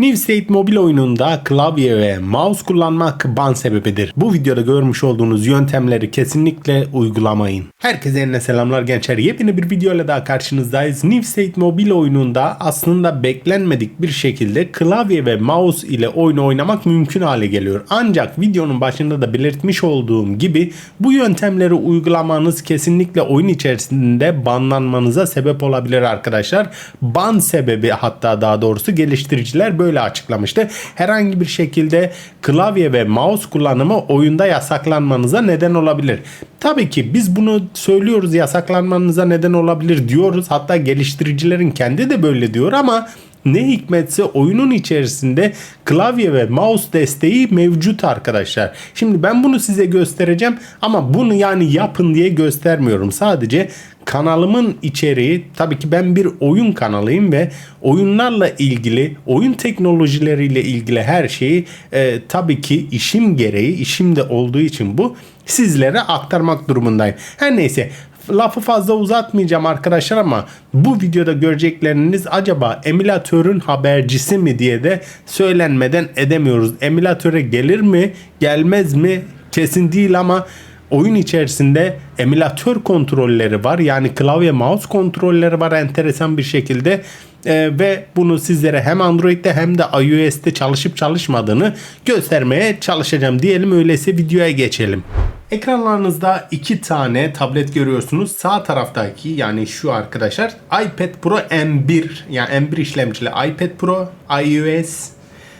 New State mobil oyununda klavye ve mouse kullanmak ban sebebidir. Bu videoda görmüş olduğunuz yöntemleri kesinlikle uygulamayın. Herkese eline selamlar gençler. Yepyeni bir video ile daha karşınızdayız. New State mobil oyununda aslında beklenmedik bir şekilde klavye ve mouse ile oyunu oynamak mümkün hale geliyor. Ancak videonun başında da belirtmiş olduğum gibi bu yöntemleri uygulamanız kesinlikle oyun içerisinde banlanmanıza sebep olabilir arkadaşlar. Ban sebebi hatta daha doğrusu geliştiriciler böyle açıklamıştı. Herhangi bir şekilde klavye ve mouse kullanımı oyunda yasaklanmanıza neden olabilir. Tabii ki biz bunu söylüyoruz yasaklanmanıza neden olabilir diyoruz. Hatta geliştiricilerin kendi de böyle diyor ama ne hikmetse oyunun içerisinde klavye ve mouse desteği mevcut arkadaşlar. Şimdi ben bunu size göstereceğim ama bunu yani yapın diye göstermiyorum. Sadece kanalımın içeriği tabii ki ben bir oyun kanalıyım ve oyunlarla ilgili oyun teknolojileriyle ilgili her şeyi e, tabii ki işim gereği işimde olduğu için bu sizlere aktarmak durumundayım. Her neyse lafı fazla uzatmayacağım arkadaşlar ama bu videoda görecekleriniz acaba emülatörün habercisi mi diye de söylenmeden edemiyoruz. Emülatöre gelir mi gelmez mi kesin değil ama oyun içerisinde emülatör kontrolleri var. Yani klavye mouse kontrolleri var enteresan bir şekilde. Ee, ve bunu sizlere hem Android'de hem de iOS'te çalışıp çalışmadığını göstermeye çalışacağım. Diyelim öyleyse videoya geçelim. Ekranlarınızda iki tane tablet görüyorsunuz. Sağ taraftaki yani şu arkadaşlar iPad Pro M1 yani M1 işlemcili iPad Pro iOS.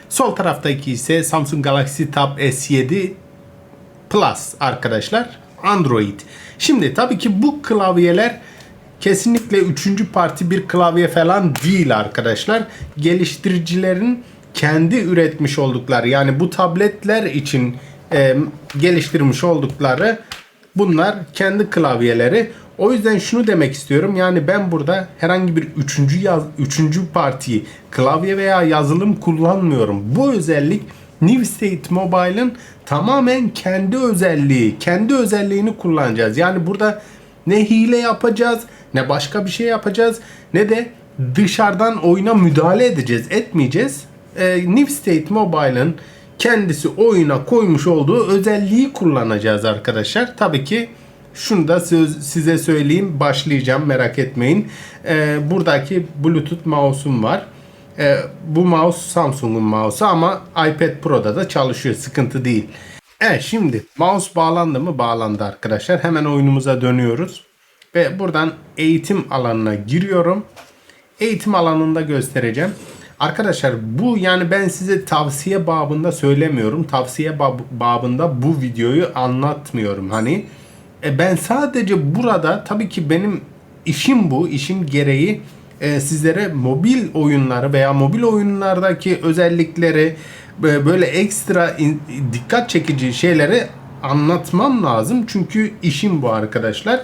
Sol taraftaki ise Samsung Galaxy Tab S7 Plus arkadaşlar Android. Şimdi tabii ki bu klavyeler kesinlikle üçüncü parti bir klavye falan değil arkadaşlar. Geliştiricilerin kendi üretmiş oldukları yani bu tabletler için e, geliştirmiş oldukları bunlar kendi klavyeleri. O yüzden şunu demek istiyorum. Yani ben burada herhangi bir üçüncü yaz, üçüncü parti klavye veya yazılım kullanmıyorum. Bu özellik New State Mobile'ın tamamen kendi özelliği, kendi özelliğini kullanacağız. Yani burada ne hile yapacağız, ne başka bir şey yapacağız, ne de dışarıdan oyuna müdahale edeceğiz, etmeyeceğiz. Ee, New State Mobile'ın kendisi oyuna koymuş olduğu özelliği kullanacağız arkadaşlar. Tabii ki şunu da söz, size söyleyeyim başlayacağım merak etmeyin. Ee, buradaki Bluetooth mouse'um var. Ee, bu mouse Samsung'un mouse'u ama iPad Pro'da da çalışıyor sıkıntı değil. Evet şimdi mouse bağlandı mı bağlandı arkadaşlar. Hemen oyunumuza dönüyoruz. Ve buradan eğitim alanına giriyorum. Eğitim alanında göstereceğim. Arkadaşlar bu yani ben size tavsiye babında söylemiyorum. Tavsiye bab- babında bu videoyu anlatmıyorum. Hani e, ben sadece burada tabii ki benim işim bu. işim gereği e, sizlere mobil oyunları veya mobil oyunlardaki özellikleri böyle ekstra dikkat çekici şeyleri anlatmam lazım. Çünkü işim bu arkadaşlar.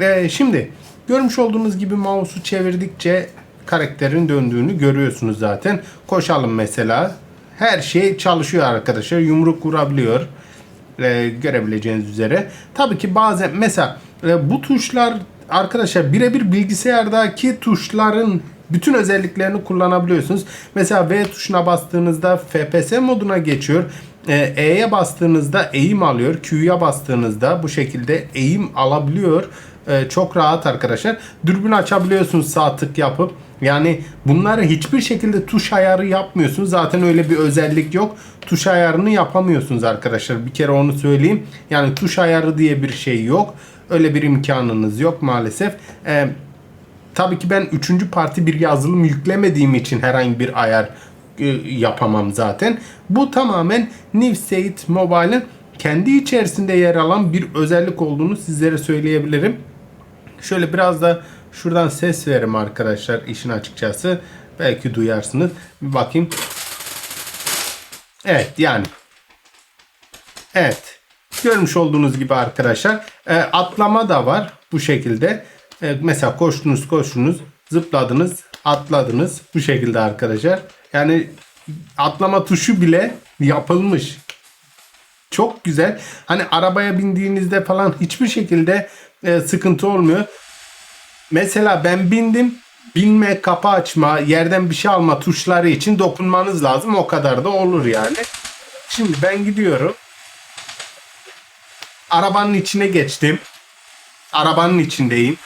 E, şimdi görmüş olduğunuz gibi mouse'u çevirdikçe karakterin döndüğünü görüyorsunuz zaten. Koşalım mesela. Her şey çalışıyor arkadaşlar. Yumruk vurabiliyor. E, görebileceğiniz üzere. Tabii ki bazen mesela e, bu tuşlar arkadaşlar birebir bilgisayardaki tuşların bütün özelliklerini kullanabiliyorsunuz. Mesela V tuşuna bastığınızda FPS moduna geçiyor. E, E'ye bastığınızda eğim alıyor. Q'ya bastığınızda bu şekilde eğim alabiliyor. E, çok rahat arkadaşlar. Dürbün açabiliyorsunuz sağ tık yapıp. Yani bunları hiçbir şekilde tuş ayarı yapmıyorsunuz. Zaten öyle bir özellik yok. Tuş ayarını yapamıyorsunuz arkadaşlar. Bir kere onu söyleyeyim. Yani tuş ayarı diye bir şey yok. Öyle bir imkanınız yok maalesef. Ee, tabii ki ben üçüncü parti bir yazılım yüklemediğim için herhangi bir ayar e, yapamam zaten. Bu tamamen New State Mobile'ın kendi içerisinde yer alan bir özellik olduğunu sizlere söyleyebilirim. Şöyle biraz da şuradan ses verim arkadaşlar işin açıkçası. Belki duyarsınız. Bir bakayım. Evet yani. Evet. Görmüş olduğunuz gibi arkadaşlar e, atlama da var bu şekilde. Mesela koştunuz koştunuz zıpladınız atladınız bu şekilde arkadaşlar. Yani atlama tuşu bile yapılmış. Çok güzel. Hani arabaya bindiğinizde falan hiçbir şekilde e, sıkıntı olmuyor. Mesela ben bindim bilme, kapı açma, yerden bir şey alma tuşları için dokunmanız lazım. O kadar da olur yani. Şimdi ben gidiyorum. Arabanın içine geçtim. Arabanın içindeyim.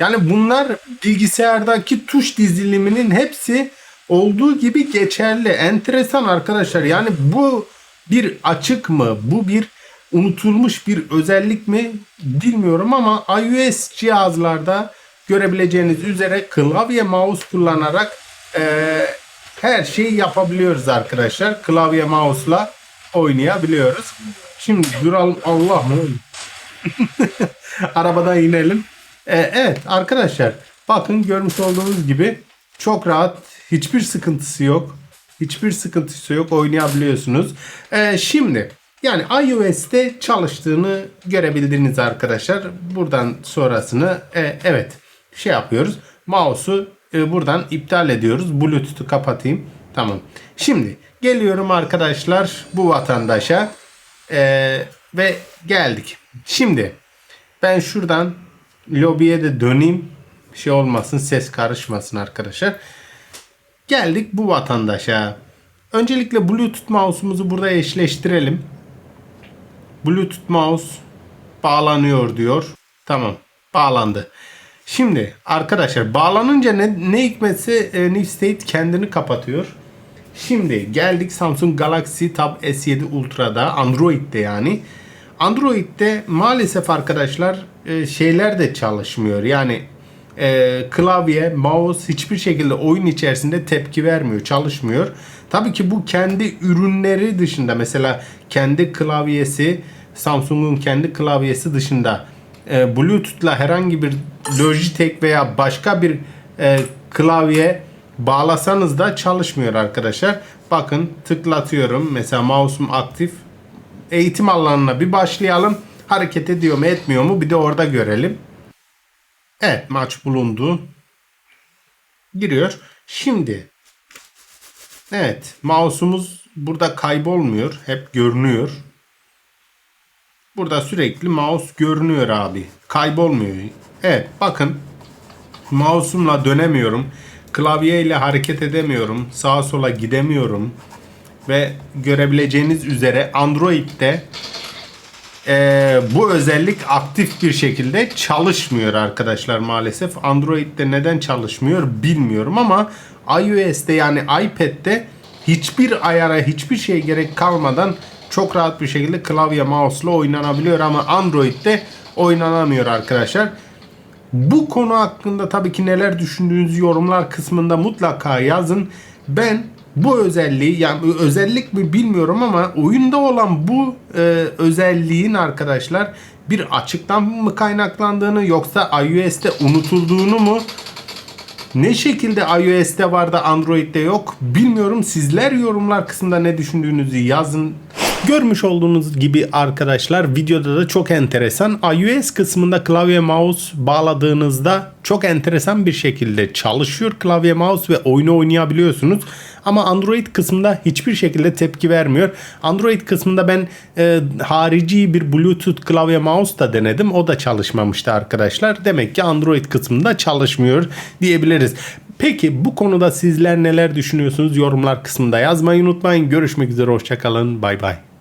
Yani bunlar bilgisayardaki tuş diziliminin hepsi olduğu gibi geçerli. Enteresan arkadaşlar. Yani bu bir açık mı? Bu bir unutulmuş bir özellik mi? Bilmiyorum ama iOS cihazlarda görebileceğiniz üzere klavye mouse kullanarak eee, her şeyi yapabiliyoruz arkadaşlar. Klavye mouse'la oynayabiliyoruz. Şimdi duralım. Allah mı? Arabadan inelim. Ee, evet arkadaşlar bakın görmüş olduğunuz gibi çok rahat hiçbir sıkıntısı yok. Hiçbir sıkıntısı yok oynayabiliyorsunuz. Ee, şimdi yani iOS'te çalıştığını görebildiniz arkadaşlar. Buradan sonrasını e, evet şey yapıyoruz. Mouse'u e, buradan iptal ediyoruz. Bluetooth'u kapatayım. Tamam. Şimdi geliyorum arkadaşlar bu vatandaşa ve geldik. Şimdi ben şuradan lobiye de döneyim. Şey olmasın ses karışmasın arkadaşlar. Geldik bu vatandaşa. Öncelikle Bluetooth mouse'umuzu burada eşleştirelim. Bluetooth mouse bağlanıyor diyor. Tamam bağlandı. Şimdi arkadaşlar bağlanınca ne, ne hikmetse e, New State kendini kapatıyor. Şimdi geldik Samsung Galaxy Tab S7 Ultra'da Android'de yani. Android'de maalesef arkadaşlar e, şeyler de çalışmıyor. Yani e, klavye, mouse hiçbir şekilde oyun içerisinde tepki vermiyor, çalışmıyor. Tabii ki bu kendi ürünleri dışında mesela kendi klavyesi, Samsung'un kendi klavyesi dışında e, Bluetooth'la herhangi bir Logitech veya başka bir e, klavye bağlasanız da çalışmıyor arkadaşlar. Bakın tıklatıyorum. Mesela mouse'um aktif. Eğitim alanına bir başlayalım. Hareket ediyor mu etmiyor mu bir de orada görelim. Evet maç bulundu. Giriyor. Şimdi evet mouse'umuz burada kaybolmuyor. Hep görünüyor. Burada sürekli mouse görünüyor abi. Kaybolmuyor. Evet bakın mouse'umla dönemiyorum. Klavyeyle hareket edemiyorum. Sağa sola gidemiyorum. Ve görebileceğiniz üzere Android'de eee, bu özellik aktif bir şekilde çalışmıyor arkadaşlar maalesef. Android'de neden çalışmıyor bilmiyorum ama iOS'te yani iPad'de hiçbir ayara hiçbir şey gerek kalmadan çok rahat bir şekilde klavye mouse'la oynanabiliyor ama Android'de oynanamıyor arkadaşlar. Bu konu hakkında tabii ki neler düşündüğünüzü yorumlar kısmında mutlaka yazın. Ben bu özelliği yani özellik mi bilmiyorum ama oyunda olan bu e, özelliğin arkadaşlar bir açıktan mı kaynaklandığını yoksa iOS'te unutulduğunu mu ne şekilde iOS'te var da Android'de yok bilmiyorum. Sizler yorumlar kısmında ne düşündüğünüzü yazın. Görmüş olduğunuz gibi arkadaşlar videoda da çok enteresan. iOS kısmında klavye mouse bağladığınızda çok enteresan bir şekilde çalışıyor klavye mouse ve oyunu oynayabiliyorsunuz. Ama Android kısmında hiçbir şekilde tepki vermiyor. Android kısmında ben e, harici bir Bluetooth klavye mouse da denedim. O da çalışmamıştı arkadaşlar. Demek ki Android kısmında çalışmıyor diyebiliriz. Peki bu konuda sizler neler düşünüyorsunuz? Yorumlar kısmında yazmayı unutmayın. Görüşmek üzere. Hoşçakalın. Bay bay.